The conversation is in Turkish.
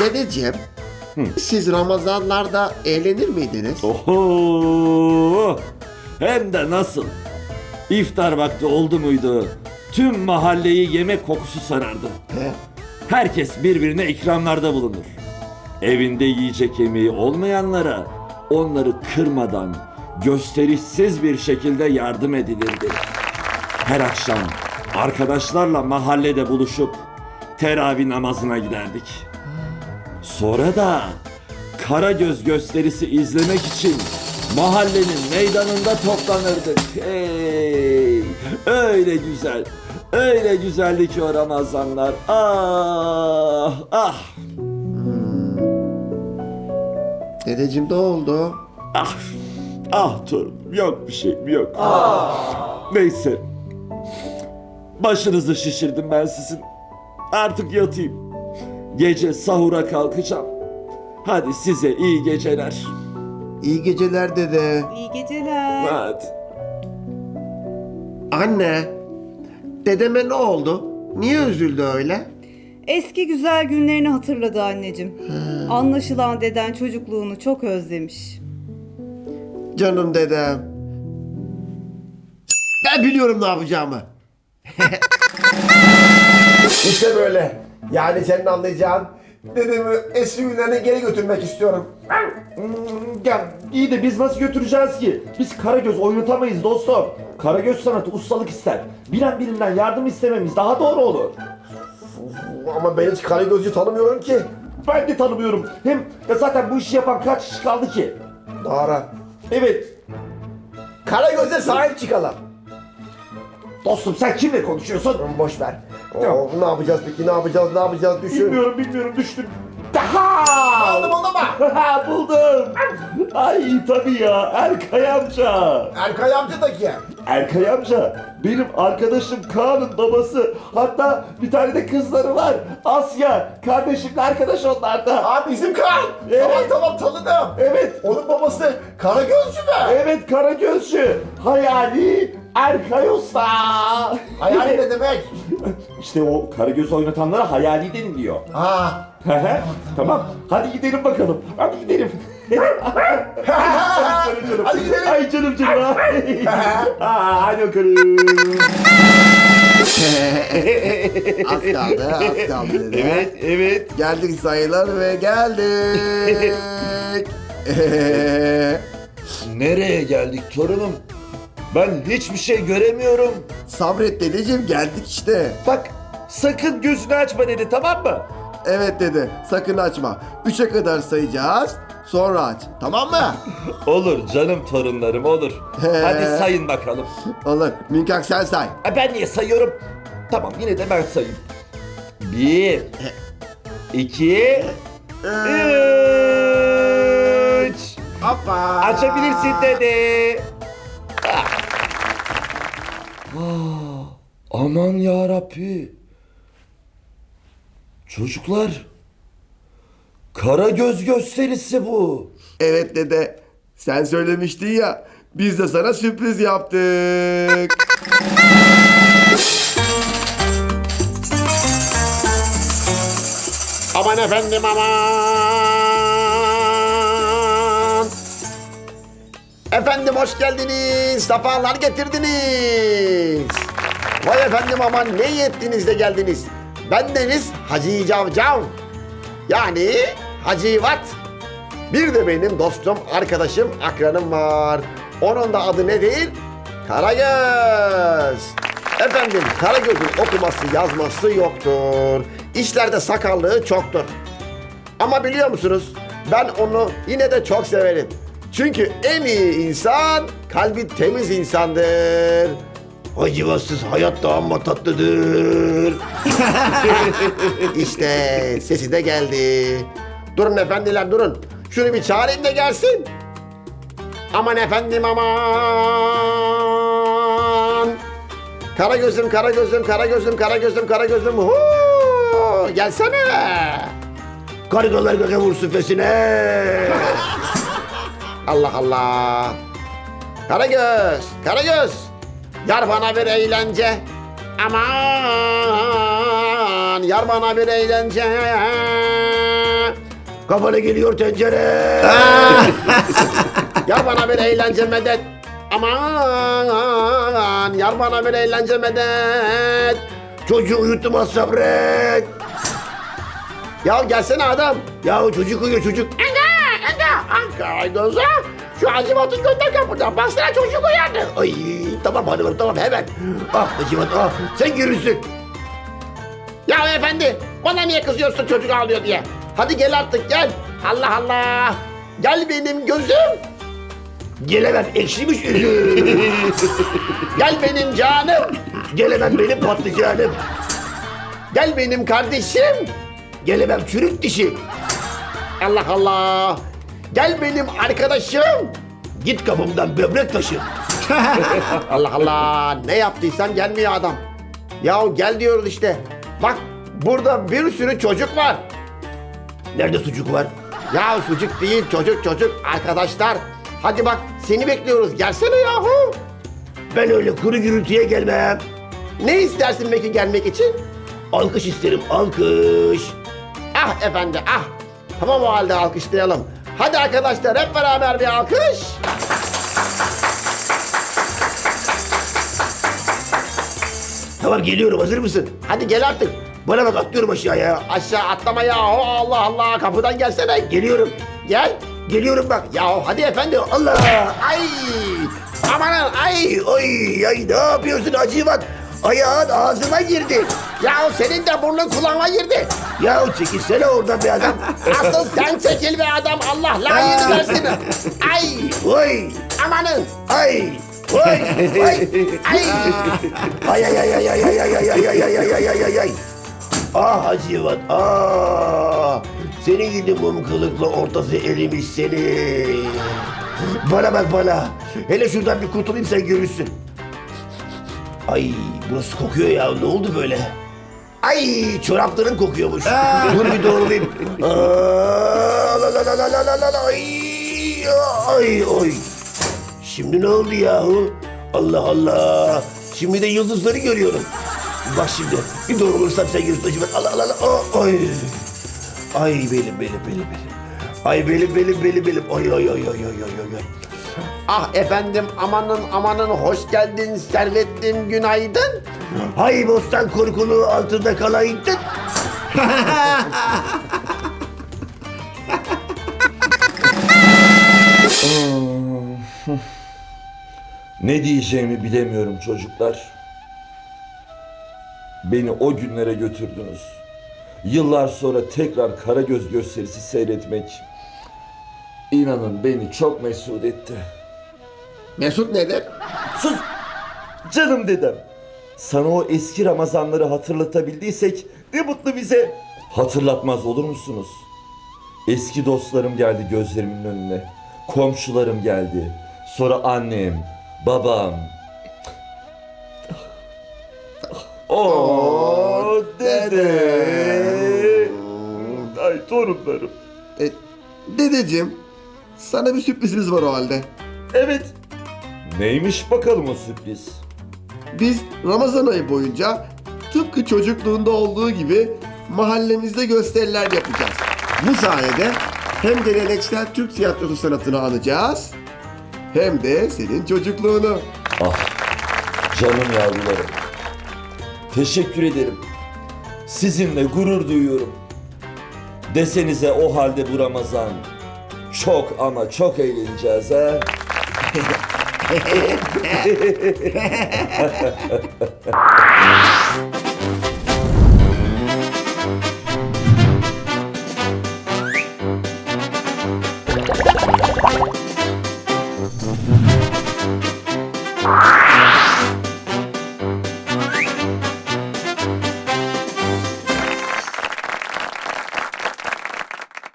Dedeciğim, siz Ramazanlarda eğlenir miydiniz? Oho! Hem de nasıl? İftar vakti oldu muydu? Tüm mahalleyi yemek kokusu sarardı. He? Herkes birbirine ikramlarda bulunur. Evinde yiyecek yemeği olmayanlara onları kırmadan gösterişsiz bir şekilde yardım edilirdi. Her akşam arkadaşlarla mahallede buluşup teravih namazına giderdik. Sonra da Karagöz gösterisi izlemek için mahallenin meydanında toplanırdık. Hey! Öyle güzel, öyle güzeldi ki o Ramazanlar. Ah, ah, Dedeciğim ne oldu? ah, ah torunum yok bir şeyim yok. Neyse. Başınızı şişirdim ben sizin. Artık yatayım. Gece sahura kalkacağım. Hadi size iyi geceler. İyi geceler dede. İyi geceler. Hadi. Anne, dedeme ne oldu? Niye üzüldü öyle? Eski güzel günlerini hatırladı anneciğim. Anlaşılan deden çocukluğunu çok özlemiş. Canım dedem. Ben biliyorum ne yapacağımı. İşte böyle. Yani senin anlayacağın dedemi eski günlerine geri götürmek istiyorum. Ya iyi de biz nasıl götüreceğiz ki? Biz Karagöz oynatamayız dostum. Karagöz sanatı ustalık ister. Bilen birinden yardım istememiz daha doğru olur. Ama ben hiç Karagöz'ü tanımıyorum ki. Ben de tanımıyorum. Hem ya zaten bu işi yapan kaç kişi kaldı ki? Doğru. Evet. Karagöz'e sahip çıkalım. Dostum sen kimle konuşuyorsun? Boş ver. Oo, ne yapacağız peki? Ne yapacağız? Ne yapacağız? Düşün. Bilmiyorum bilmiyorum düştüm. Daha! Aldım onu mu? Buldum. Ay tabii ya Erkay amca. Erkay amca da kim? Erkay amca benim arkadaşım Kaan'ın babası. Hatta bir tane de kızları var. Asya. Kardeşimle arkadaş onlar da. Aa bizim Kaan. Evet. Tamam tamam tanıdım. Evet. Onun babası Karagözcü mü? Evet Karagözcü. Hayali Erkay Usta. Hayal ne demek? İşte o Karagöz oynatanlara hayali deniliyor. Ha. tamam. Hadi gidelim bakalım. Hadi gidelim. canım, canım. Hadi gidelim. Ay canım canım. Aa, hadi bakalım. Az kaldı, az kaldı dede. Evet, evet. Geldik sayılar ve geldik. Nereye geldik torunum? Ben hiçbir şey göremiyorum. Sabret dedeciğim geldik işte. Bak sakın gözünü açma dedi tamam mı? Evet dede sakın açma. Üçe kadar sayacağız. Sonra aç. Tamam mı? Olur canım torunlarım olur. Hadi sayın bakalım. Olur. Minkak sen say. Ha, ben niye sayıyorum? Tamam yine de ben sayayım. Bir, iki, üç. Hoppa. Açabilirsin dedi. Aman ya Rabbi. Çocuklar. Kara göz gösterisi bu. Evet dede. Sen söylemiştin ya. Biz de sana sürpriz yaptık. Aman efendim aman. Efendim hoş geldiniz. Sefalar getirdiniz. Vay efendim aman ne iyi de geldiniz. Ben Deniz Hacı Cavcav. Yani Hacı Vat. Bir de benim dostum, arkadaşım, akranım var. Onun da adı ne değil? Karagöz. Efendim Karagöz'ün okuması yazması yoktur. İşlerde sakallığı çoktur. Ama biliyor musunuz? Ben onu yine de çok severim. Çünkü en iyi insan kalbi temiz insandır. Acıvasız hayat da amma tatlıdır. işte sesi de geldi. Durun efendiler durun. Şunu bir çağırayım da gelsin. Aman efendim aman. Kara gözüm, kara gözüm, kara gözüm, kara gözüm, kara gözüm. Huu, gelsene. Kargalar göke vursun fesine. Allah Allah. Karagöz, Karagöz. Yar bana bir eğlence. Aman, yar bana bir eğlence. Kafana geliyor tencere. yar bana bir eğlence medet. Aman yar bana bir eğlence medet. Çocuğu uyutma sabret. Ya gelsene adam. Ya çocuk uyuyor çocuk. Enge enge. Ankara doza. Şu acımatı gönder kapıdan. Baksana çocuk uyandı. Ay tamam hanımım tamam hemen. Ah acımat ah sen görürsün. Ya efendi bana niye kızıyorsun çocuk ağlıyor diye. Hadi gel artık gel. Allah Allah. Gel benim gözüm. Gelemem ekşimiş üzüm. gel benim canım. Gelemem benim patlıcanım. Gel benim kardeşim. Gelemem çürük dişi. Allah Allah. Gel benim arkadaşım. Git kapımdan böbrek taşı. Allah Allah. Ne yaptıysan gelmiyor adam. Ya gel diyoruz işte. Bak burada bir sürü çocuk var. Nerede sucuk var? Ya sucuk değil çocuk çocuk arkadaşlar. Hadi bak seni bekliyoruz gelsene yahu. Ben öyle kuru gürültüye gelmem. Ne istersin peki gelmek için? Alkış isterim alkış. Ah efendi ah. Tamam o halde alkışlayalım. Hadi arkadaşlar hep beraber bir alkış. Tamam geliyorum hazır mısın? Hadi gel artık. Bana bak atlıyorum aşağıya. Aşağı atlama ya. Oh, Allah Allah kapıdan gelsene. Geliyorum. Gel. Geliyorum bak. Ya hadi efendi. Allah. Ay. Amanın ay. Oy. Ay ne yapıyorsun Acıvat? Ayağın ağzıma girdi. Ya senin de burnun kulağıma girdi. Ya çekilsene oradan bir adam. Asıl sen çekil be adam. Allah layığını versin. Ay. Oy. Amanın. Ay. Oy. Oy. Ay. Ay ay ay ay ay ay ay ay ay ay ay ay ay ay ay. Ah Hacivat ah. Senin gibi mum kılıklı ortası erimiş seni. Bana bak bana. Hele şuradan bir kurtulayım sen görürsün. Ay burası kokuyor ya ne oldu böyle? Ay çoraplarım kokuyormuş. Dur bir doğrulayayım. Aa, la, la, la, la, la, la, la, ay, ay, ay. Şimdi ne oldu yahu? Allah Allah. Şimdi de yıldızları görüyorum. Bak şimdi bir doğrulursam sen yıldızı ben. Allah Allah Allah. Ay. Ay benim benim benim benim. Ay benim benim benim benim. Ay ay ay ay ay ay ay. Ah efendim amanın amanın hoş geldin servetlim günaydın. Hay bostan korkulu altında kalaydın. Ne diyeceğimi bilemiyorum çocuklar. Beni o günlere götürdünüz. Yıllar sonra tekrar Karagöz gösterisi seyretmek inanın beni çok mesut etti. Mesut nedir? Sus! Canım dedem. Sana o eski Ramazanları hatırlatabildiysek ne mutlu bize. Hatırlatmaz olur musunuz? Eski dostlarım geldi gözlerimin önüne. Komşularım geldi. Sonra annem, babam. Oo dede. Ay torunlarım. E, dedeciğim, sana bir sürprizimiz var o halde. Evet. Neymiş bakalım o sürpriz? Biz Ramazan ayı boyunca tıpkı çocukluğunda olduğu gibi mahallemizde gösteriler yapacağız. Bu sayede hem geleneksel Türk tiyatrosu sanatını anacağız hem de senin çocukluğunu. Ah canım yavrularım. Teşekkür ederim. Sizinle gurur duyuyorum. Desenize o halde bu Ramazan. Çok ama çok eğleneceğiz ha.